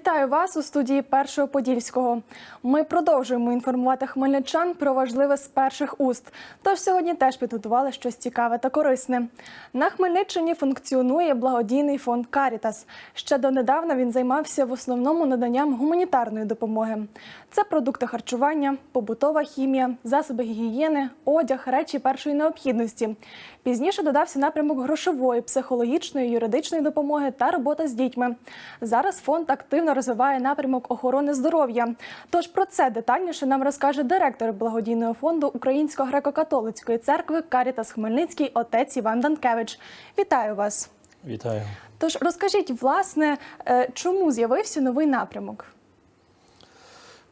Вітаю вас у студії Першого Подільського. Ми продовжуємо інформувати хмельничан про важливе з перших уст. Тож сьогодні теж підготували щось цікаве та корисне. На Хмельниччині функціонує благодійний фонд Карітас. Ще донедавна він займався в основному наданням гуманітарної допомоги. Це продукти харчування, побутова хімія, засоби гігієни, одяг, речі першої необхідності. Пізніше додався напрямок грошової, психологічної, юридичної допомоги та робота з дітьми. Зараз фонд активно розвиває напрямок охорони здоров'я. Тож про це детальніше нам розкаже директор благодійного фонду Української греко-католицької церкви Карітас Хмельницький отець Іван Данкевич. Вітаю вас! Вітаю. Тож розкажіть, власне, е, чому з'явився новий напрямок?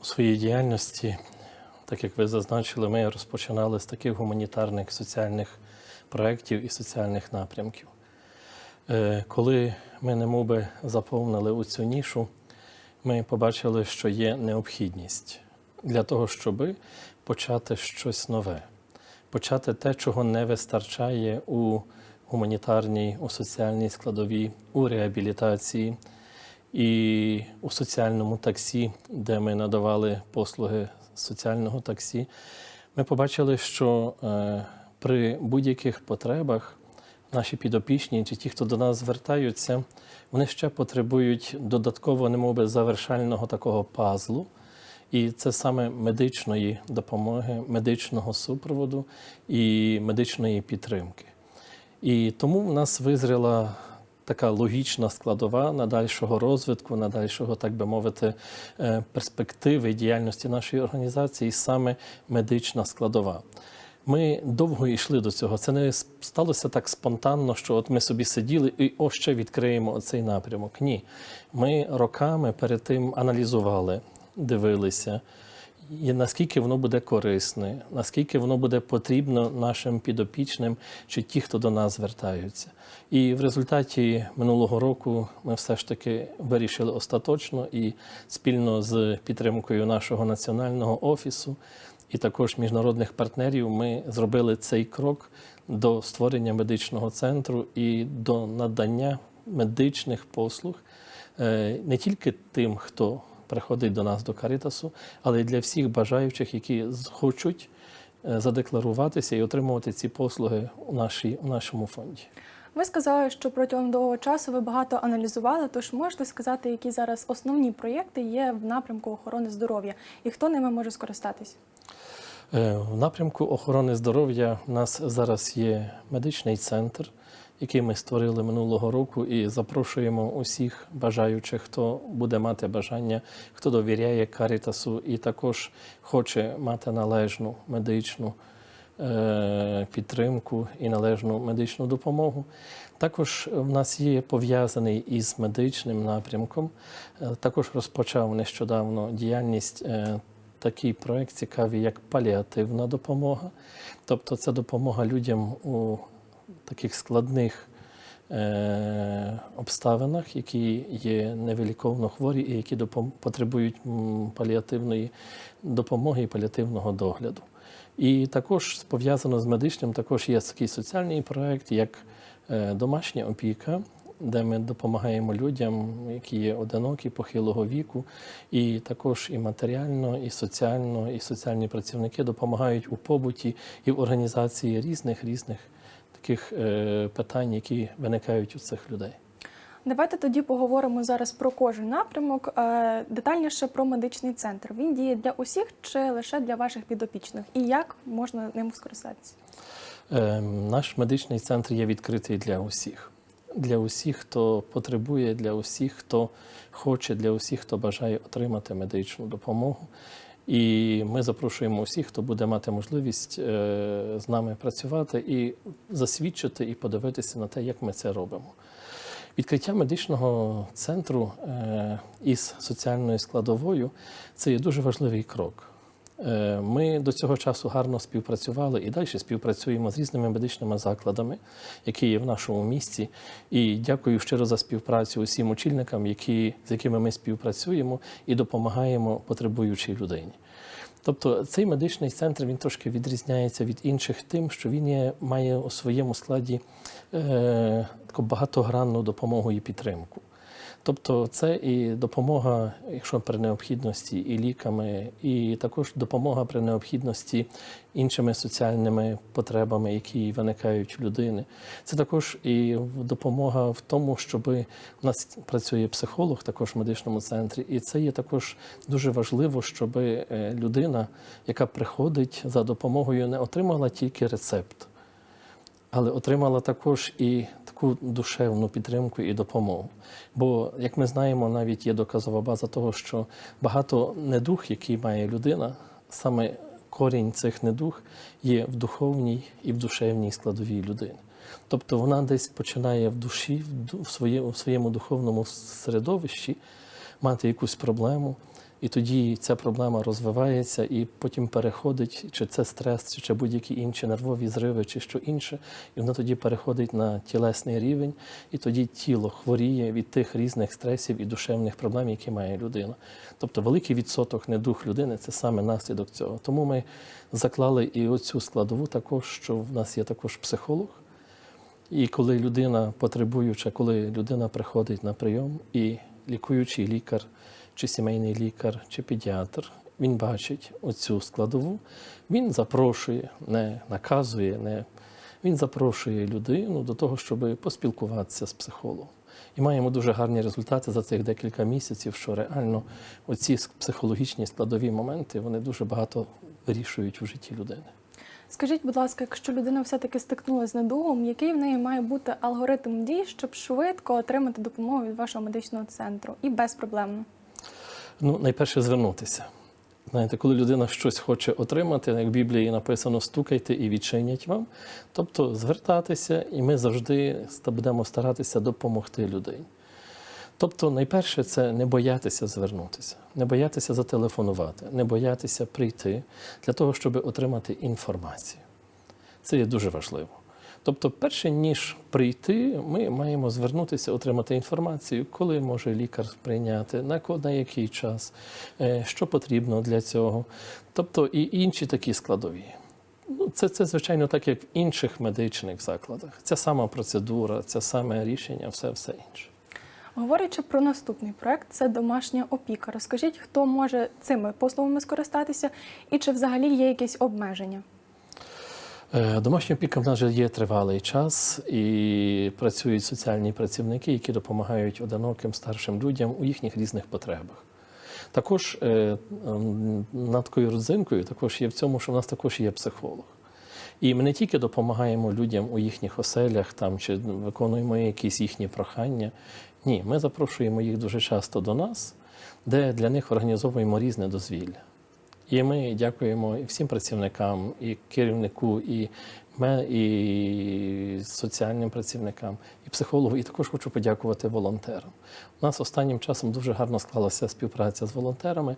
У своїй діяльності, так як ви зазначили, ми розпочинали з таких гуманітарних соціальних проєктів і соціальних напрямків. Е, Коли ми немовби заповнили у цю нішу, ми побачили, що є необхідність для того, щоб почати щось нове, почати те, чого не вистачає у гуманітарній, у соціальній складовій, у реабілітації і у соціальному таксі, де ми надавали послуги соціального таксі. Ми побачили, що е, при будь-яких потребах наші підопічні чи ті, хто до нас звертаються, вони ще потребують додатково, немовби завершального такого пазлу. І це саме медичної допомоги, медичного супроводу і медичної підтримки. І тому в нас визріла така логічна складова надальшого розвитку, надальшого, так би мовити, е, перспективи діяльності нашої організації, саме медична складова. Ми довго йшли до цього. Це не сталося так спонтанно, що от ми собі сиділи і о, ще відкриємо цей напрямок. Ні. Ми роками перед тим аналізували, дивилися, і наскільки воно буде корисне, наскільки воно буде потрібно нашим підопічним чи ті, хто до нас звертаються. І в результаті минулого року ми все ж таки вирішили остаточно і спільно з підтримкою нашого національного офісу і також міжнародних партнерів ми зробили цей крок до створення медичного центру і до надання медичних послуг е, не тільки тим, хто приходить до нас до Карітасу, але й для всіх бажаючих, які хочуть е, задекларуватися і отримувати ці послуги у, нашій, у нашому фонді. Ви сказали, що протягом довгого часу ви багато аналізували. Тож можете сказати, які зараз основні проєкти є в напрямку охорони здоров'я і хто ними може скористатись? Е, В напрямку охорони здоров'я у нас зараз є медичний центр, який ми створили минулого року, і запрошуємо усіх бажаючих, хто буде мати бажання, хто довіряє Карітасу і також хоче мати належну медичну е, підтримку і належну медичну допомогу. Також в нас є пов'язаний із медичним напрямком. Е, Також розпочав нещодавно діяльність е, такий проект цікавий, як паліативна допомога. Тобто це допомога людям у таких складних е, обставинах, які є невиліковно хворі і які потребують паліативної допомоги і паліативного догляду. І також пов'язано з медичним, також є такий соціальний проект, як е, домашня опіка, де ми допомагаємо людям, які є одинокі, похилого віку, і також і матеріально, і соціально, і соціальні працівники допомагають у побуті і в організації різних різних таких е, питань, які виникають у цих людей. Давайте тоді поговоримо зараз про кожен напрямок, е, детальніше про медичний центр. Він діє для усіх чи лише для ваших підопічних? І як можна ним скористатися? Е, Наш медичний центр є відкритий для усіх. Для усіх, хто потребує, для усіх, хто хоче, для усіх, хто бажає отримати медичну допомогу. І ми запрошуємо усіх, хто буде мати можливість е, з нами працювати і засвідчити і подивитися на те, як ми це робимо. Відкриття медичного центру е, із соціальною складовою це є дуже важливий крок. Е, Ми до цього часу гарно співпрацювали і далі співпрацюємо з різними медичними закладами, які є в нашому місті. І дякую щиро за співпрацю усім очільникам, які, з якими ми співпрацюємо і допомагаємо потребуючій людині. Тобто цей медичний центр він трошки відрізняється від інших тим, що він є, має у своєму складі е, таку багатогранну допомогу і підтримку. Тобто це і допомога, якщо при необхідності, і ліками, і також допомога при необхідності іншими соціальними потребами, які виникають в людини. Це також і допомога в тому, щоб у нас працює психолог також в медичному центрі, і це є також дуже важливо, щоб е, людина, яка приходить за допомогою, не отримала тільки рецепт але отримала також і таку душевну підтримку і допомогу. Бо, як ми знаємо, навіть є доказова база того, що багато недух, який має людина, саме корінь цих недух є в духовній і в душевній складовій людини. Тобто вона десь починає в душі, в своєму духовному середовищі мати якусь проблему, і тоді ця проблема розвивається і потім переходить, чи це стрес, чи, будь-які інші нервові зриви, чи що інше, і вона тоді переходить на тілесний рівень, і тоді тіло хворіє від тих різних стресів і душевних проблем, які має людина. Тобто великий відсоток недух людини це саме наслідок цього. Тому ми заклали і оцю складову також, що в нас є також психолог. І коли людина потребуюча, коли людина приходить на прийом, і лікуючий лікар, чи сімейний лікар, чи педіатр, він бачить оцю складову, він запрошує, не наказує, не він запрошує людину до того, щоб поспілкуватися з психологом. І маємо дуже гарні результати за цих декілька місяців, що реально оці психологічні складові моменти вони дуже багато вирішують у житті людини. Скажіть, будь ласка, якщо людина все-таки стикнулася з недугом, який в неї має бути алгоритм дій, щоб швидко отримати допомогу від вашого медичного центру і безпроблемно? Ну, найперше звернутися. Знаєте, коли людина щось хоче отримати, як в Біблії написано, стукайте і відчинять вам. Тобто звертатися, і ми завжди будемо старатися допомогти людині. Тобто, найперше, це не боятися звернутися, не боятися зателефонувати, не боятися прийти для того, щоб отримати інформацію. Це є дуже важливо. Тобто, перше ніж прийти, ми маємо звернутися, отримати інформацію, коли може лікар прийняти, на, на який час, е, що потрібно для цього. Тобто і інші такі складові. Ну, це, це, звичайно, так, як в інших медичних закладах. Ця сама процедура, це саме рішення, все, все інше. Говорячи про наступний проект, це домашня опіка. Розкажіть, хто може цими послугами скористатися, і чи взагалі є якісь обмеження? Е, Домашня опіка в нас вже є тривалий час, і працюють соціальні працівники, які допомагають одиноким старшим людям у їхніх різних потребах. Також е, м, над такою родзинкою також є в цьому, що в нас також є психолог. І ми не тільки допомагаємо людям у їхніх оселях там, чи виконуємо якісь їхні прохання. Ні, ми запрошуємо їх дуже часто до нас, де для них організовуємо різне дозвілля. І ми дякуємо і всім працівникам, і керівнику, і ме, і соціальним працівникам, і психологу. І також хочу подякувати волонтерам. У нас останнім часом дуже гарно склалася співпраця з волонтерами,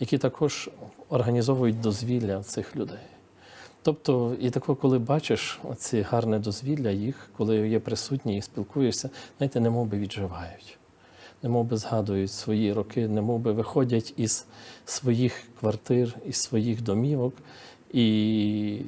які також організовують дозвілля цих людей. Тобто, і тако, коли бачиш ці гарне дозвілля їх, коли є присутні і спілкуєшся, знаєте, немов би відживають немов би згадують свої роки, немов би виходять із своїх квартир, із своїх домівок. І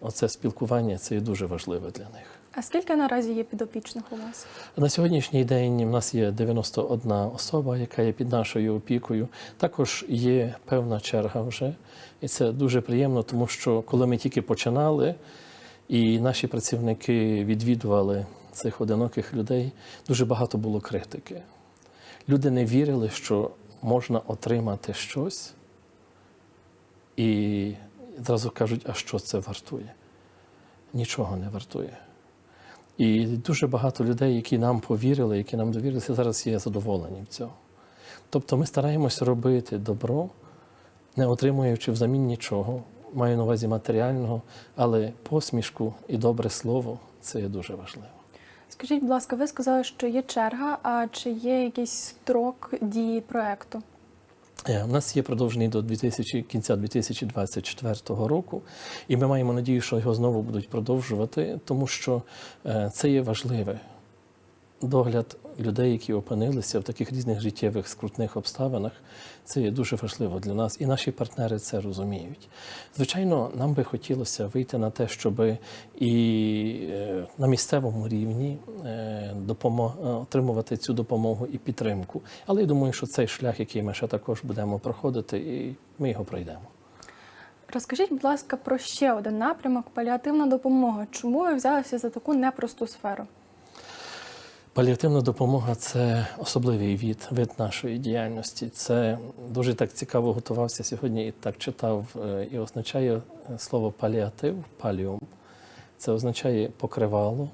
оце спілкування це є дуже важливе для них. А скільки наразі є підопічних у вас? На сьогоднішній день в нас є 91 особа, яка є під нашою опікою. Також є певна черга вже. І це дуже приємно, тому що коли ми тільки починали, і наші працівники відвідували цих одиноких людей, дуже багато було критики. Люди не вірили, що можна отримати щось, і зразу кажуть, а що це вартує? Нічого не вартує. І дуже багато людей, які нам повірили, які нам довірилися, зараз є задоволені в цьому. Тобто ми стараємось робити добро, не отримуючи взамін нічого, маю на увазі матеріального, але посмішку і добре слово це є дуже важливо. Скажіть, будь ласка, ви сказали, що є черга, а чи є якийсь строк дії проекту? Е, У нас є продовжений до 2000, кінця 2024 року, і ми маємо надію, що його знову будуть продовжувати, тому що е, це є важливе. Догляд людей, які опинилися в таких різних життєвих скрутних обставинах, це є дуже важливо для нас, і наші партнери це розуміють. Звичайно, нам би хотілося вийти на те, щоб і е, на місцевому рівні е, е, отримувати цю допомогу і підтримку. Але я думаю, що цей шлях, який ми ще також будемо проходити, і ми його пройдемо. Розкажіть, будь ласка, про ще один напрямок паліативна допомога. Чому ви взялися за таку непросту сферу? Паліативна допомога це особливий від, вид нашої діяльності. Це дуже так цікаво готувався сьогодні і так читав. е, І означає е, слово паліатив, паліум. Це означає покривало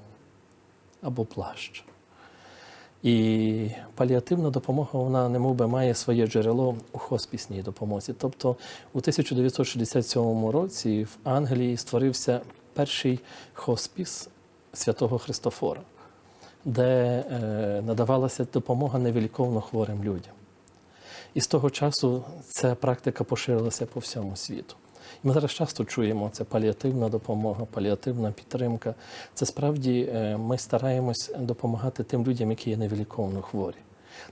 або плащ. І паліативна допомога, вона немов би має своє джерело у хоспісній допомозі. Тобто у 1967 році в Англії створився перший хоспіс святого Христофора де е, надавалася допомога невіліковно хворим людям. І з того часу ця практика поширилася по всьому світу. І ми зараз часто чуємо це паліативна допомога, паліативна підтримка. Це справді е, ми стараємось допомагати тим людям, які є невіліковно хворі.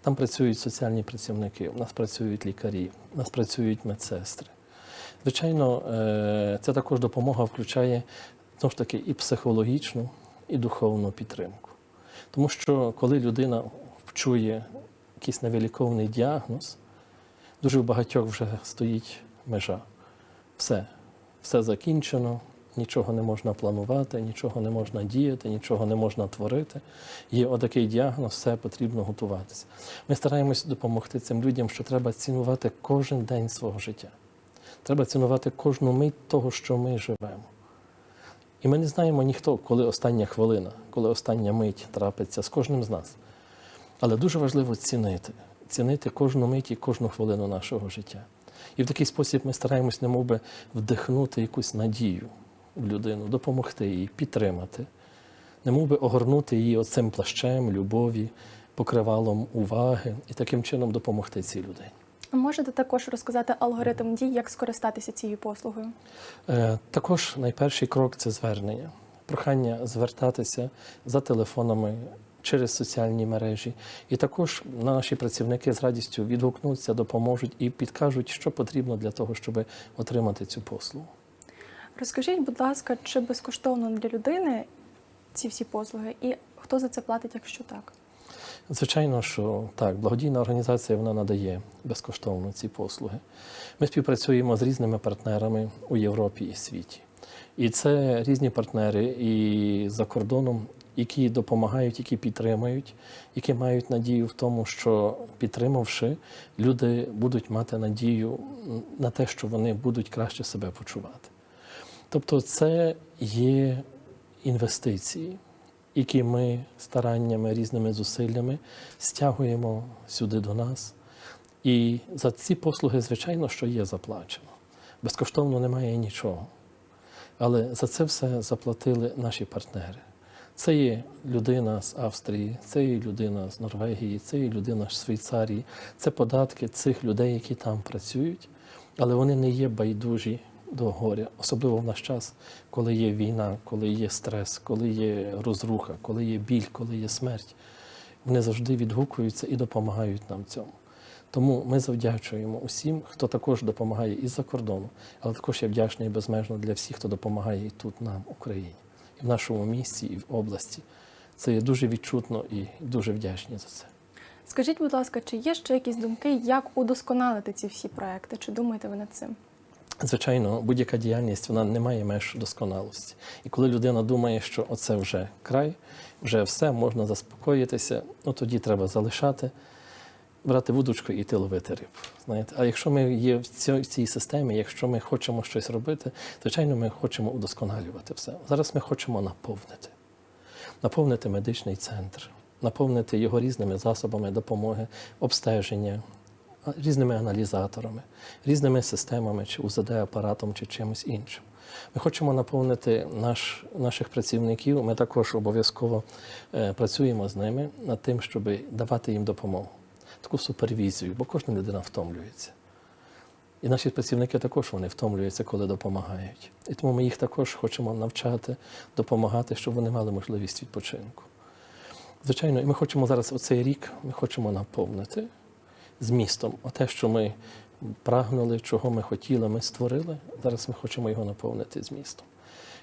Там працюють соціальні працівники, у нас працюють лікарі, у нас працюють медсестри. Звичайно, е, ця також допомога включає знову ж таки і психологічну, і духовну підтримку. Тому що коли людина чує якийсь невиліковний діагноз, дуже в багатьох вже стоїть межа. Все, все закінчено, нічого не можна планувати, нічого не можна діяти, нічого не можна творити. Є отакий діагноз, все потрібно готуватися. Ми стараємось допомогти цим людям, що треба цінувати кожен день свого життя. Треба цінувати кожну мить того, що ми живемо. І ми не знаємо ніхто, коли остання хвилина, коли остання мить трапиться з кожним з нас. Але дуже важливо цінити, цінити кожну мить і кожну хвилину нашого життя. І в такий спосіб ми стараємось немовби вдихнути якусь надію в людину, допомогти їй, підтримати, немовби огорнути її оцим плащем любові, покривалом уваги і таким чином допомогти цій людині. Можете також розказати алгоритм дій, як скористатися цією послугою? Е, Також найперший крок це звернення, прохання звертатися за телефонами через соціальні мережі. І також наші працівники з радістю відгукнуться, допоможуть і підкажуть, що потрібно для того, щоб отримати цю послугу. Розкажіть, будь ласка, чи безкоштовно для людини ці всі послуги, і хто за це платить, якщо так? Звичайно, що так, благодійна організація вона надає безкоштовно ці послуги. Ми співпрацюємо з різними партнерами у Європі і світі. І це різні партнери і за кордоном, які допомагають, які підтримують, які мають надію в тому, що підтримавши, люди будуть мати надію на те, що вони будуть краще себе почувати. Тобто, це є інвестиції, які ми стараннями, різними зусиллями стягуємо сюди до нас. І за ці послуги, звичайно, що є заплачено. Безкоштовно немає нічого. Але за це все заплатили наші партнери. Це є людина з Австрії, це є людина з Норвегії, це є людина з Швейцарії, це податки цих людей, які там працюють, але вони не є байдужі до горя, особливо в наш час, коли є війна, коли є стрес, коли є розруха, коли є біль, коли є смерть. Вони завжди відгукуються і допомагають нам цьому. Тому ми завдячуємо усім, хто також допомагає із-за кордону, але також я вдячний безмежно для всіх, хто допомагає і тут нам, Україні, і в нашому місті, і в області. Це є дуже відчутно і дуже вдячні за це. Скажіть, будь ласка, чи є ще якісь думки, як удосконалити ці всі проекти? Чи думаєте ви над цим? Звичайно, будь-яка діяльність вона не має меж досконалості. І коли людина думає, що оце вже край, вже все, можна заспокоїтися, ну тоді треба залишати, брати вудочку і йти ловити рибу. Знаєте, а якщо ми є в цій, в цій системі, якщо ми хочемо щось робити, звичайно, ми хочемо удосконалювати все. Зараз ми хочемо наповнити, наповнити медичний центр, наповнити його різними засобами допомоги, обстеження, різними аналізаторами, різними системами, чи УЗД-апаратом, чи чимось іншим. Ми хочемо наповнити наш, наших працівників. Ми також обов'язково е, працюємо з ними над тим, щоб давати їм допомогу, таку супервізію, бо кожна людина втомлюється. І наші працівники також вони втомлюються, коли допомагають. І тому ми їх також хочемо навчати, допомагати, щоб вони мали можливість відпочинку. Звичайно, і ми хочемо зараз оцей рік ми хочемо наповнити змістом. Те, що ми прагнули, чого ми хотіли, ми створили. Зараз ми хочемо його наповнити змістом.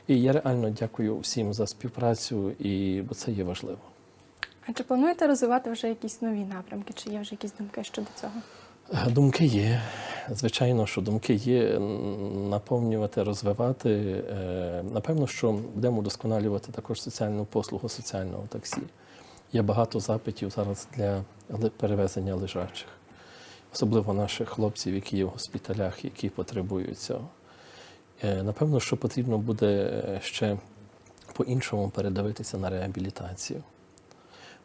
І я реально дякую всім за співпрацю, і, бо це є важливо. А чи плануєте розвивати вже якісь нові напрямки? Чи є вже якісь думки щодо цього? Е, Думки є. Звичайно, що думки є наповнювати, розвивати. Е, Напевно, що будемо удосконалювати також соціальну послугу соціального таксі. Є багато запитів зараз для перевезення лежачих, особливо наших хлопців, які є в госпіталях, які потребують цього. Е, Напевно, що потрібно буде е, ще по-іншому передивитися на реабілітацію.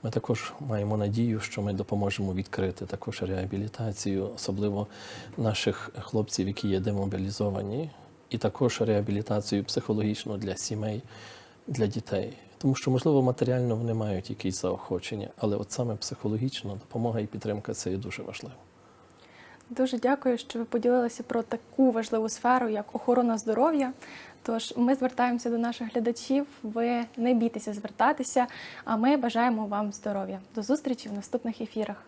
Ми також маємо надію, що ми допоможемо відкрити також реабілітацію, особливо наших хлопців, які є демобілізовані, і також реабілітацію психологічну для сімей, для дітей. Тому що, можливо, матеріально вони мають якісь заохочення, але от саме психологічна допомога і підтримка це є дуже важливо. Дуже дякую, що ви поділилися про таку важливу сферу, як охорона здоров'я. Тож ми звертаємося до наших глядачів. Ви не бійтеся звертатися, а ми бажаємо вам здоров'я. До зустрічі в наступних ефірах.